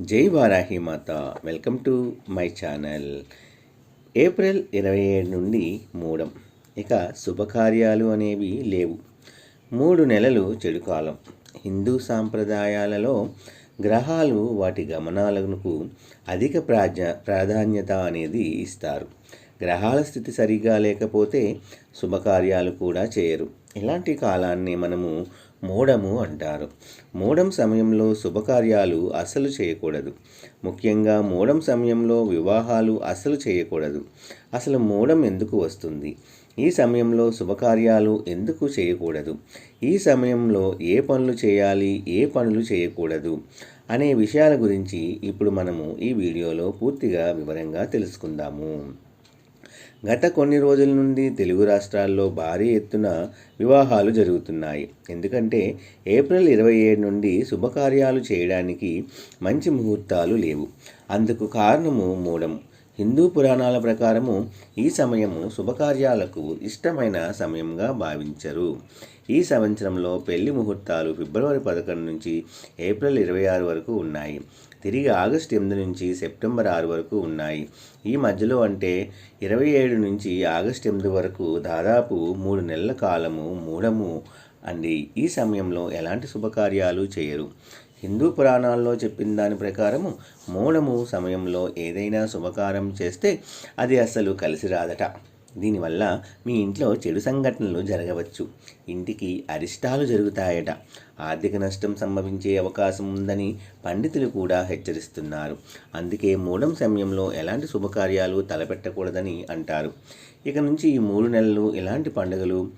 జై వారాహి మాత. Welcome to my channel. April ఇరవై ఏడు నుండి మూడం. ఇక శుభకార్యాలు అనేవి లేవు. మూడు నెలలు చెడు కాలం. హిందూ సాంప్రదాయాలలో గ్రహాలు వాటి గమనాలకు అధిక ప్రాజ ప్రాధాన్యత అనేది ఇస్తారు. గ్రహాల స్థితి సరిగా లేకపోతే శుభకార్యాలు కూడా చేయరు. ఇలాంటి కాలాన్ని మనము మూఢము అంటారు. మూఢం సమయంలో శుభకార్యాలు అసలు చేయకూడదు. ముఖ్యంగా మూఢం సమయంలో వివాహాలు అసలు చేయకూడదు. అసలు మూఢం ఎందుకు వస్తుంది? ఈ సమయంలో శుభకార్యాలు ఎందుకు చేయకూడదు? ఈ సమయంలో ఏ పనులు చేయాలి? ఏ పనులు చేయకూడదు? అనే విషయాల గురించి ఇప్పుడు మనము ఈ వీడియోలో పూర్తిగా వివరంగా తెలుసుకుందాము. గత కొన్ని రోజుల నుండి తెలుగు రాష్ట్రాల్లో భారీ ఎత్తున వివాహాలు జరుగుతున్నాయి. ఎందుకంటే ఏప్రిల్ ఇరవై ఏడు నుండి శుభకార్యాలు చేయడానికి మంచి ముహూర్తాలు లేవు. అందుకు కారణము మూడం హిందూ పురాణాల ప్రకారము ఈ సమయము శుభకార్యాలకు ఇష్టమైన సమయంగా భావించరు. ఈ సంవత్సరంలో పెళ్ళి ముహూర్తాలు ఫిబ్రవరి పదకొండు నుంచి ఏప్రిల్ ఇరవై ఆరు వరకు ఉన్నాయి. తిరిగి ఆగస్టు ఎనిమిది నుంచి సెప్టెంబర్ ఆరు వరకు ఉన్నాయి. ఈ మధ్యలో అంటే ఇరవై ఏడు నుంచి ఆగస్టు ఎనిమిది వరకు దాదాపు మూడు నెలల కాలము మూడము అండి ఈ సమయంలో ఎలాంటి శుభకార్యాలు చేయరు. హిందూ పురాణాల్లో చెప్పిన దాని ప్రకారము మూడము సమయంలో ఏదైనా శుభకారం చేస్తే అది అసలు కలిసి రాదట. దీనివల్ల మీ ఇంట్లో చెడు సంఘటనలు జరగవచ్చు. ఇంటికి అరిష్టాలు జరుగుతాయట. ఆర్థిక నష్టం సంభవించే అవకాశం ఉందని పండితులు కూడా హెచ్చరిస్తున్నారు. అందుకే మూడం సమయంలో ఎలాంటి శుభకార్యాలు తలపెట్టకూడదని అంటారు. ఇక నుంచి ఈ మూడు నెలలు ఎలాంటి పండుగలు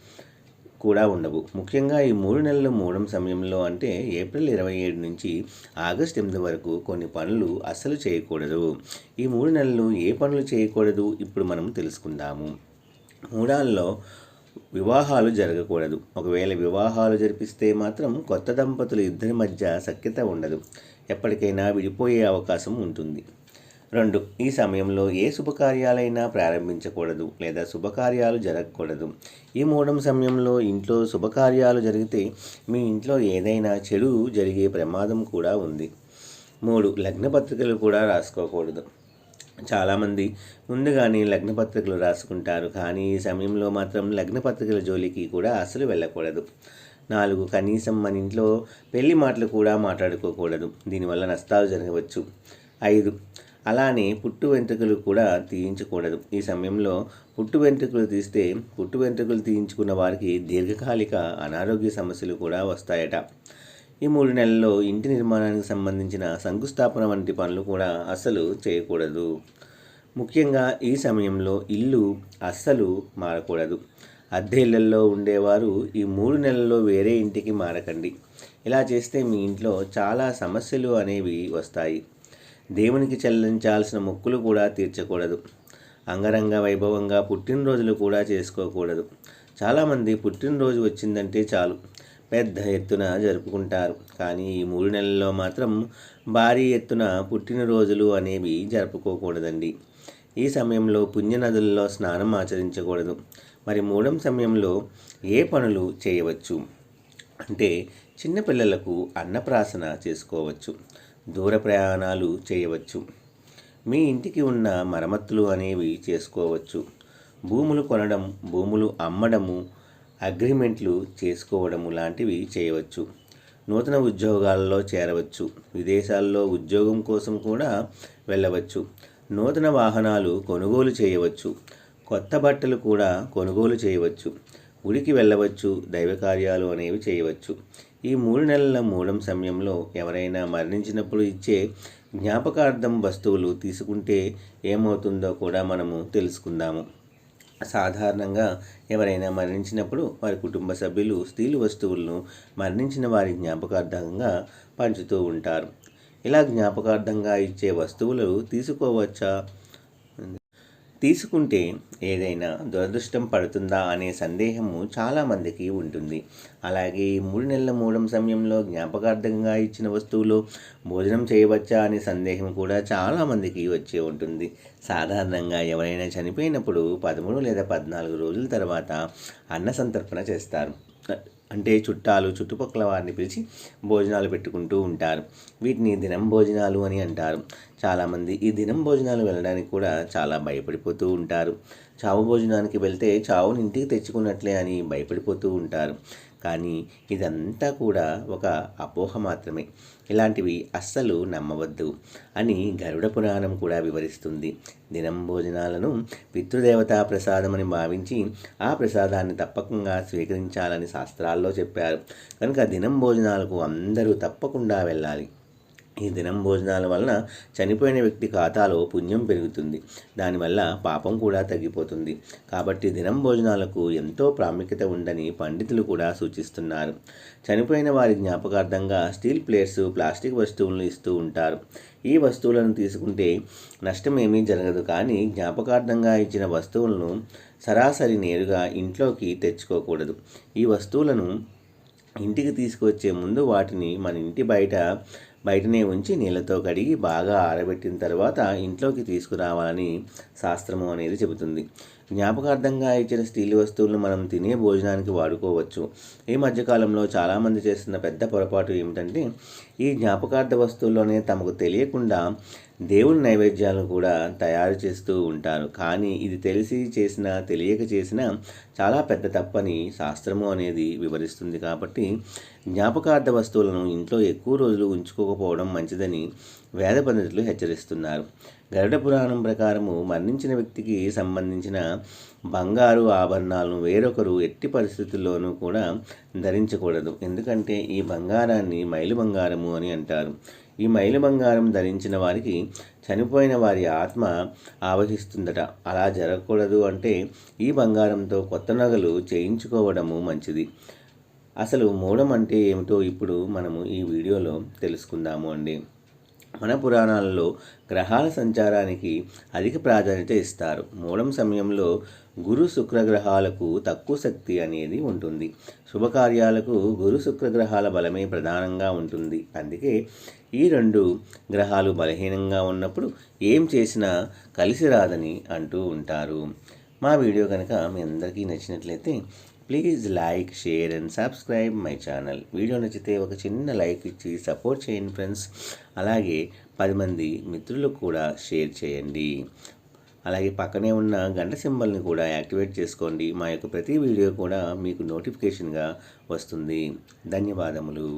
కూడా ఉండవు. ముఖ్యంగా ఈ మూడు నెలలు మూడం సమయంలో అంటే ఏప్రిల్ ఇరవై ఏడు నుంచి ఆగస్ట్ ఎనిమిది వరకు కొన్ని పనులు అస్సలు చేయకూడదు. ఈ మూడు నెలలు ఏ పనులు చేయకూడదు? ఇప్పుడు మనం తెలుసుకుందాము. మూడాల్లో వివాహాలు జరగకూడదు. ఒకవేళ వివాహాలు జరిపిస్తే మాత్రం కొత్త దంపతులు ఇద్దరి మధ్య సఖ్యత ఉండదు. ఎప్పటికైనా విడిపోయే అవకాశం ఉంటుంది. రెండు ఈ సమయంలో ఏ శుభకార్యాలైనా ప్రారంభించకూడదు లేదా శుభకార్యాలు జరగకూడదు. ఈ మూడం సమయంలో ఇంట్లో శుభకార్యాలు జరిగితే మీ ఇంట్లో ఏదైనా చెడు జరిగే ప్రమాదం కూడా ఉంది. మూడు లగ్న పత్రికలు కూడా రాసుకోకూడదు. చాలామంది ముందుగానే లగ్న పత్రికలు రాసుకుంటారు కానీ ఈ సమయంలో మాత్రం లగ్న పత్రికల జోలికి కూడా అసలు వెళ్ళకూడదు. నాలుగు కనీసం మన ఇంట్లో పెళ్ళి మాటలు కూడా మాట్లాడుకోకూడదు. దీనివల్ల నష్టాలు జరగవచ్చు. ఐదు అలానే పుట్టు వెంట్రుకలు కూడా తీయించకూడదు. ఈ సమయంలో పుట్టు వెంట్రుకలు తీస్తే పుట్టు వెంట్రుకలు తీయించుకున్న వారికి దీర్ఘకాలిక అనారోగ్య సమస్యలు కూడా వస్తాయట. ఈ మూడు నెలల్లో ఇంటి నిర్మాణానికి సంబంధించిన శంకుస్థాపన వంటి పనులు కూడా అస్సలు చేయకూడదు. ముఖ్యంగా ఈ సమయంలో ఇల్లు అస్సలు మారకూడదు. అద్దె ఇళ్ళలో ఉండేవారు ఈ మూడు నెలల్లో వేరే ఇంటికి మారకండి. ఇలా చేస్తే మీ ఇంట్లో చాలా సమస్యలు అనేవి వస్తాయి. దేవునికి చెల్లించాల్సిన మొక్కులు కూడా తీర్చకూడదు. అంగరంగ వైభవంగా పుట్టినరోజులు కూడా చేసుకోకూడదు. చాలామంది పుట్టినరోజు వచ్చిందంటే చాలు. పెద్ద ఎత్తున జరుపుకుంటారు. కానీ ఈ మూడు నెలల్లో మాత్రం భారీ ఎత్తున పుట్టినరోజులు అనేవి జరుపుకోకూడదండి. ఈ సమయంలో పుణ్యనదుల్లో స్నానం ఆచరించకూడదు. మరి మూడం సమయంలో ఏ పనులు చేయవచ్చు? అంటే చిన్నపిల్లలకు అన్నప్రాసన చేసుకోవచ్చు. దూర ప్రయాణాలు చేయవచ్చు. మీ ఇంటికి ఉన్న మరమ్మతులు అనేవి చేసుకోవచ్చు. భూములు కొనడం భూములు అమ్మడము అగ్రిమెంట్లు చేసుకోవడము లాంటివి చేయవచ్చు. నూతన ఉద్యోగాల్లో చేరవచ్చు. విదేశాల్లో ఉద్యోగం కోసం కూడా వెళ్ళవచ్చు. నూతన వాహనాలు కొనుగోలు చేయవచ్చు. కొత్త బట్టలు కూడా కొనుగోలు చేయవచ్చు. గుడికి వెళ్ళవచ్చు. దైవ కార్యాలు అనేవి చేయవచ్చు. ఈ మూడు నెలల మూలం సమయంలో ఎవరైనా మరణించినప్పుడు ఇచ్చే జ్ఞాపకార్థం వస్తువులు తీసుకుంటే ఏమవుతుందో కూడా మనము తెలుసుకుందాము. సాధారణంగా ఎవరైనా మరణించినప్పుడు వారి కుటుంబ సభ్యులు స్త్రీలు వస్తువులను మరణించిన వారి జ్ఞాపకార్థంగా పంచుతూ ఉంటారు. ఇలా జ్ఞాపకార్థంగా ఇచ్చే వస్తువులు తీసుకోవచ్చా? తీసుకుంటే ఏదైనా దురదృష్టం పడుతుందా అనే సందేహము చాలామందికి ఉంటుంది. అలాగే మూడు నెలల మూడం సమయంలో జ్ఞాపకార్థంగా ఇచ్చిన వస్తువులు భోజనం చేయవచ్చా అనే సందేహం కూడా చాలామందికి వచ్చే ఉంటుంది. సాధారణంగా ఎవరైనా చనిపోయినప్పుడు పదమూడు లేదా పద్నాలుగు రోజుల తర్వాత అన్న సంతర్పణ చేస్తారు. అంటే చుట్టాలు చుట్టుపక్కల వారిని పిలిచి భోజనాలు పెట్టుకుంటూ ఉంటారు. వీటిని దినం భోజనాలు అని అంటారు. చాలామంది ఈ దినం భోజనాలు వెళ్ళడానికి కూడా చాలా భయపడిపోతూ ఉంటారు. చావు భోజనానికి వెళ్తే చావుని ఇంటికి తెచ్చుకున్నట్లే అని భయపడిపోతూ ఉంటారు. కానీ ఇదంతా కూడా ఒక అపోహ మాత్రమే. ఇలాంటివి అస్సలు నమ్మవద్దు అని గరుడ పురాణం కూడా వివరిస్తుంది. దినం భోజనాలను పితృదేవతా ప్రసాదమని భావించి ఆ ప్రసాదాన్ని తప్పకుండా స్వీకరించాలని శాస్త్రాల్లో చెప్పారు. కనుక దినం భోజనాలకు అందరూ తప్పకుండా వెళ్ళాలి. ఈ దినం భోజనాల వలన చనిపోయిన వ్యక్తి ఖాతాలో పుణ్యం పెరుగుతుంది. దానివల్ల పాపం కూడా తగ్గిపోతుంది. కాబట్టి దినం భోజనాలకు ఎంతో ప్రాముఖ్యత ఉందని పండితులు కూడా సూచిస్తున్నారు. చనిపోయిన వారి జ్ఞాపకార్థంగా స్టీల్ ప్లేట్స్ ప్లాస్టిక్ వస్తువులను ఇస్తూ ఉంటారు. ఈ వస్తువులను తీసుకుంటే నష్టం ఏమీ జరగదు. కానీ జ్ఞాపకార్థంగా ఇచ్చిన వస్తువులను సరాసరి నేరుగా ఇంట్లోకి తెచ్చుకోకూడదు. ఈ వస్తువులను ఇంటికి తీసుకువచ్చే ముందు వాటిని మన ఇంటి బయట బయటనే ఉంచి నీళ్ళతో కడిగి బాగా ఆరబెట్టిన తర్వాత ఇంట్లోకి తీసుకురావాలని శాస్త్రము అనేది చెబుతుంది. జ్ఞాపకార్థంగా ఇచ్చిన స్టీల్ వస్తువులను మనం తినే భోజనానికి వాడుకోవచ్చు. ఈ మధ్యకాలంలో చాలామంది చేస్తున్న పెద్ద పొరపాటు ఏమిటంటే ఈ జ్ఞాపకార్థ వస్తువుల్లోనే తమకు తెలియకుండా దేవుని నైవేద్యాలను కూడా తయారు చేస్తూ ఉంటారు. కానీ ఇది తెలిసి చేసిన తెలియక చేసిన చాలా పెద్ద తప్పని శాస్త్రము అనేది వివరిస్తుంది కాబట్టి జ్ఞాపకార్థ వస్తువులను ఇంట్లో ఎక్కువ రోజులు ఉంచుకోకపోవడం మంచిదని వేద పండితులు హెచ్చరిస్తున్నారు. గరుడ పురాణం ప్రకారము మరణించిన వ్యక్తికి సంబంధించిన బంగారు ఆభరణాలను వేరొకరు ఎట్టి పరిస్థితుల్లోనూ కూడా ధరించకూడదు. ఎందుకంటే ఈ బంగారాన్ని మైలు బంగారము అని అంటారు. ఈ మైలు బంగారం ధరించిన వారికి చనిపోయిన వారి ఆత్మ ఆవహిస్తుందట. అలా జరగకూడదు అంటే ఈ బంగారంతో కొత్త నగలు చేయించుకోవడము మంచిది. అసలు మూడం అంటే ఏమిటో ఇప్పుడు మనము ఈ వీడియోలో తెలుసుకుందాము అండి. మన పురాణాలలో గ్రహాల సంచారానికి అధిక ప్రాధాన్యత ఇస్తారు. మూలం సమయంలో గురు శుక్ర గ్రహాలకు తక్కువ శక్తి అనేది ఉంటుంది. శుభకార్యాలకు గురు శుక్ర గ్రహాల బలమే ప్రధానంగా ఉంటుంది. అందుకే ఈ రెండు గ్రహాలు బలహీనంగా ఉన్నప్పుడు ఏం చేసినా కలిసి రాదని అంటూ ఉంటారు. మా వీడియో కనుక మీ అందరికీ నచ్చినట్లయితే please like share and subscribe my channel. Video నచ్చితే ఒక చిన్న లైక్ ఇచ్చి సపోర్ట్ చేయండి ఫ్రెండ్స్. అలాగే పది మంది మిత్రులకు కూడా షేర్ చేయండి. అలాగే పక్కనే ఉన్న గంట సింబల్ని కూడా యాక్టివేట్ చేసుకోండి. మా యొక్క ప్రతి వీడియో కూడా మీకు నోటిఫికేషన్గా వస్తుంది. ధన్యవాదములు.